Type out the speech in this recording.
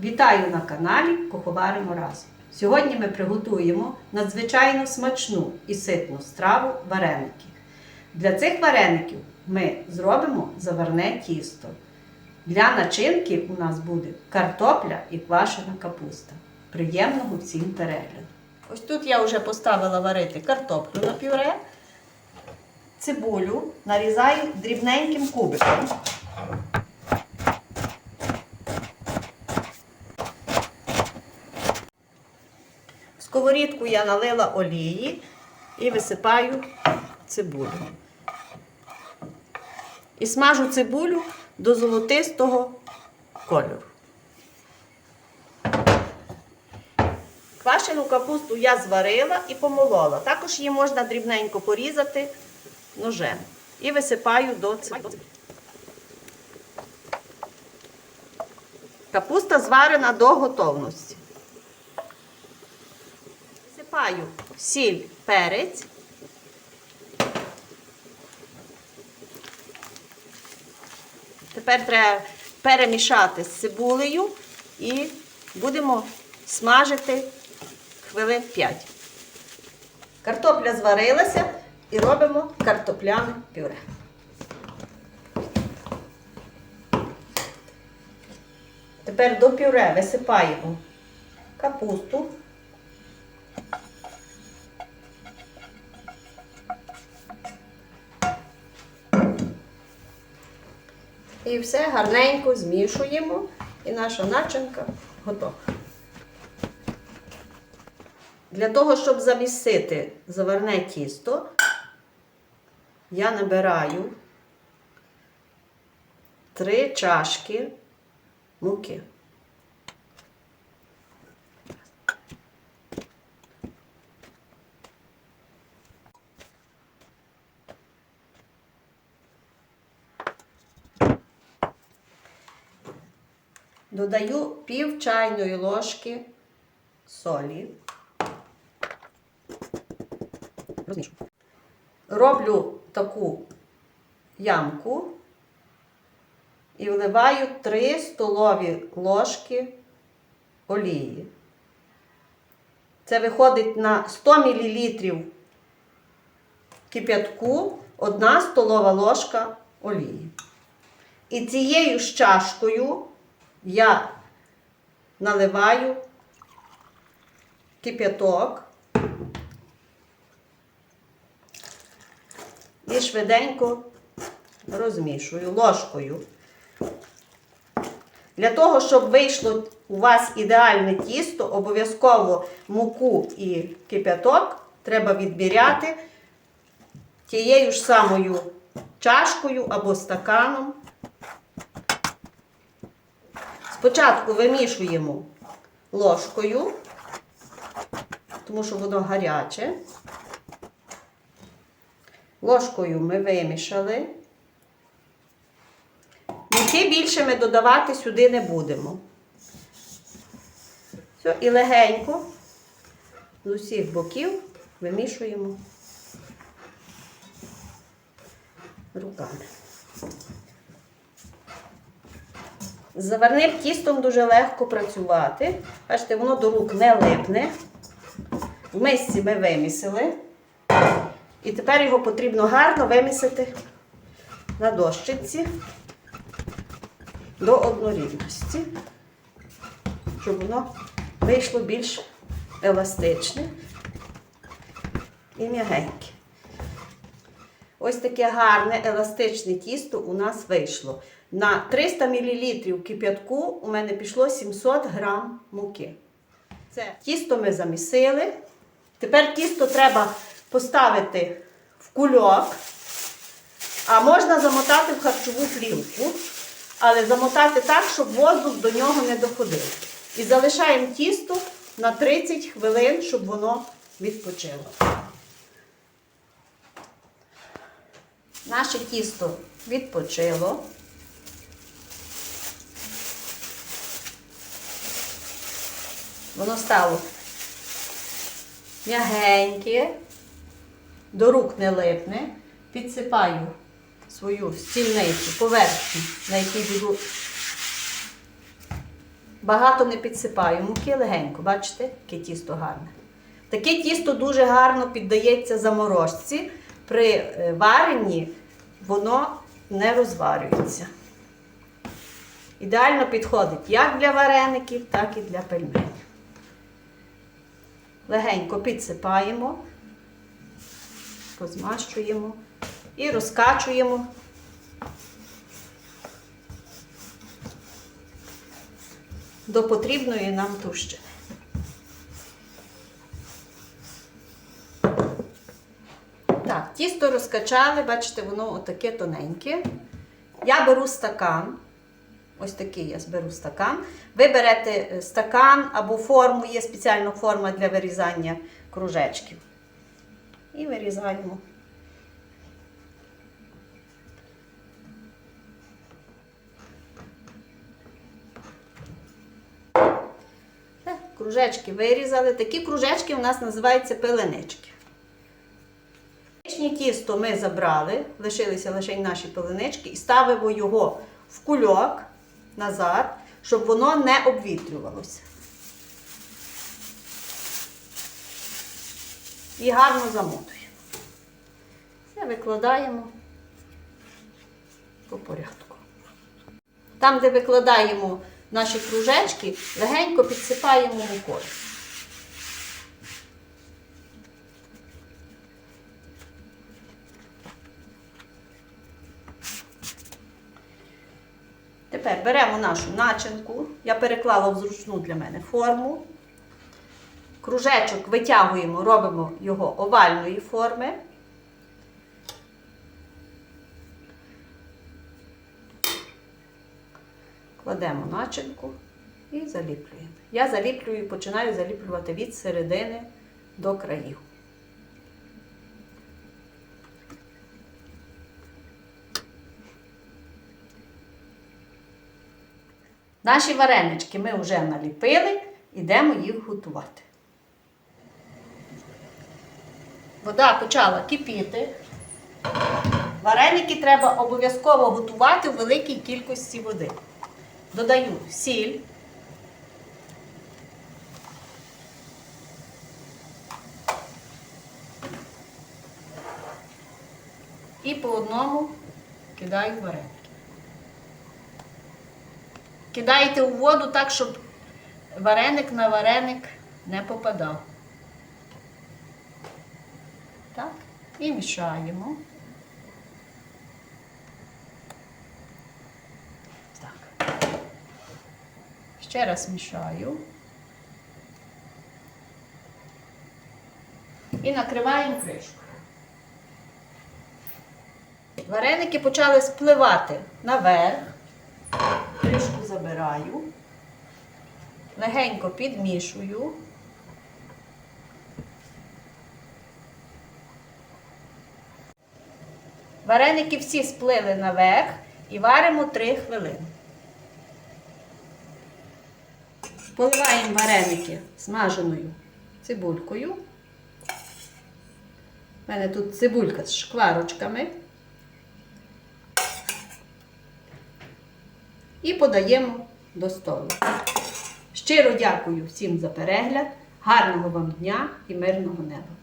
Вітаю на каналі Куховаримо разом. Сьогодні ми приготуємо надзвичайно смачну і ситну страву вареники. Для цих вареників ми зробимо заварне тісто. Для начинки у нас буде картопля і квашена капуста. Приємного всім перегляду! Ось тут я вже поставила варити картоплю на пюре. Цибулю нарізаю дрібненьким кубиком. Сковорідку я налила олії і висипаю цибулю. І смажу цибулю до золотистого кольору. Квашену капусту я зварила і помолола. Також її можна дрібненько порізати ножем. І висипаю до цибулі. Капуста зварена до готовності. Висипаю сіль, перець. Тепер треба перемішати з цибулею і будемо смажити хвилин 5. Картопля зварилася і робимо картопляне пюре. Тепер до пюре висипаємо капусту. І все гарненько змішуємо, і наша начинка готова. Для того, щоб замісити заварне тісто, я набираю 3 чашки муки. Додаю пів чайної ложки солі. Роблю таку ямку і вливаю 3 столові ложки олії. Це виходить на 100 мл кип'ятку 1 столова ложка олії. І цією ж чашкою я наливаю кип'яток і швиденько розмішую ложкою. Для того, щоб вийшло у вас ідеальне тісто, обов'язково муку і кип'яток треба відбіряти тією ж самою чашкою або стаканом. Спочатку вимішуємо ложкою, тому що воно гаряче. Ложкою ми вимішали. Муки більше ми додавати сюди не будемо. Все, і легенько з усіх боків вимішуємо руками. З заварним тістом дуже легко працювати. Бачите, воно до рук не липне. В мисці ми вимісили. І тепер його потрібно гарно вимісити на дощиці до однорідності, щоб воно вийшло більш еластичне і м'ягеньке. Ось таке гарне еластичне тісто у нас вийшло. На 300 мл кип'ятку у мене пішло 700 г муки. Це тісто ми замісили. Тепер тісто треба поставити в кульок, а можна замотати в харчову плівку, але замотати так, щоб воздух до нього не доходив. І залишаємо тісто на 30 хвилин, щоб воно відпочило. Наше тісто відпочило. Воно стало м'ягеньке, до рук не липне. Підсипаю свою стільницю, поверхню, на якій буду багато не підсипаю. Муки легенько, бачите, яке тісто гарне. Таке тісто дуже гарно піддається заморозці. При е, варенні воно не розварюється. Ідеально підходить як для вареників, так і для пельменів. Легенько підсипаємо, позмащуємо і розкачуємо. До потрібної нам тущини. Так, тісто розкачали, бачите, воно отаке тоненьке. Я беру стакан. Ось такий я зберу стакан. Ви берете е, стакан або форму, є спеціальна форма для вирізання кружечків. І вирізаємо. Кружечки вирізали. Такі кружечки у нас називаються пеленички. Тісто ми забрали, лишилися лише наші пеленички, і ставимо його в кульок назад, щоб воно не обвітрювалося. І гарно замотуємо. Все викладаємо по порядку. Там, де викладаємо наші кружечки, легенько підсипаємо мукою. Тепер беремо нашу начинку. Я переклала в зручну для мене форму. Кружечок витягуємо, робимо його овальної форми. Кладемо начинку і заліплюємо. Я заліплюю, починаю заліплювати від середини до країв. Наші варенички ми вже наліпили, йдемо їх готувати. Вода почала кипіти. Вареники треба обов'язково готувати у великій кількості води. Додаю сіль. І по одному кидаю вареники. Кидаєте у воду так, щоб вареник на вареник не попадав. Так, і мішаємо. Так. Ще раз мішаю. І накриваємо кришкою. Вареники почали спливати наверх. Кришку забираю, легенько підмішую. Вареники всі сплили наверх і варимо 3 хвилини. Поливаємо вареники смаженою цибулькою. У мене тут цибулька з шкварочками. І подаємо до столу. Щиро дякую всім за перегляд, гарного вам дня і мирного неба!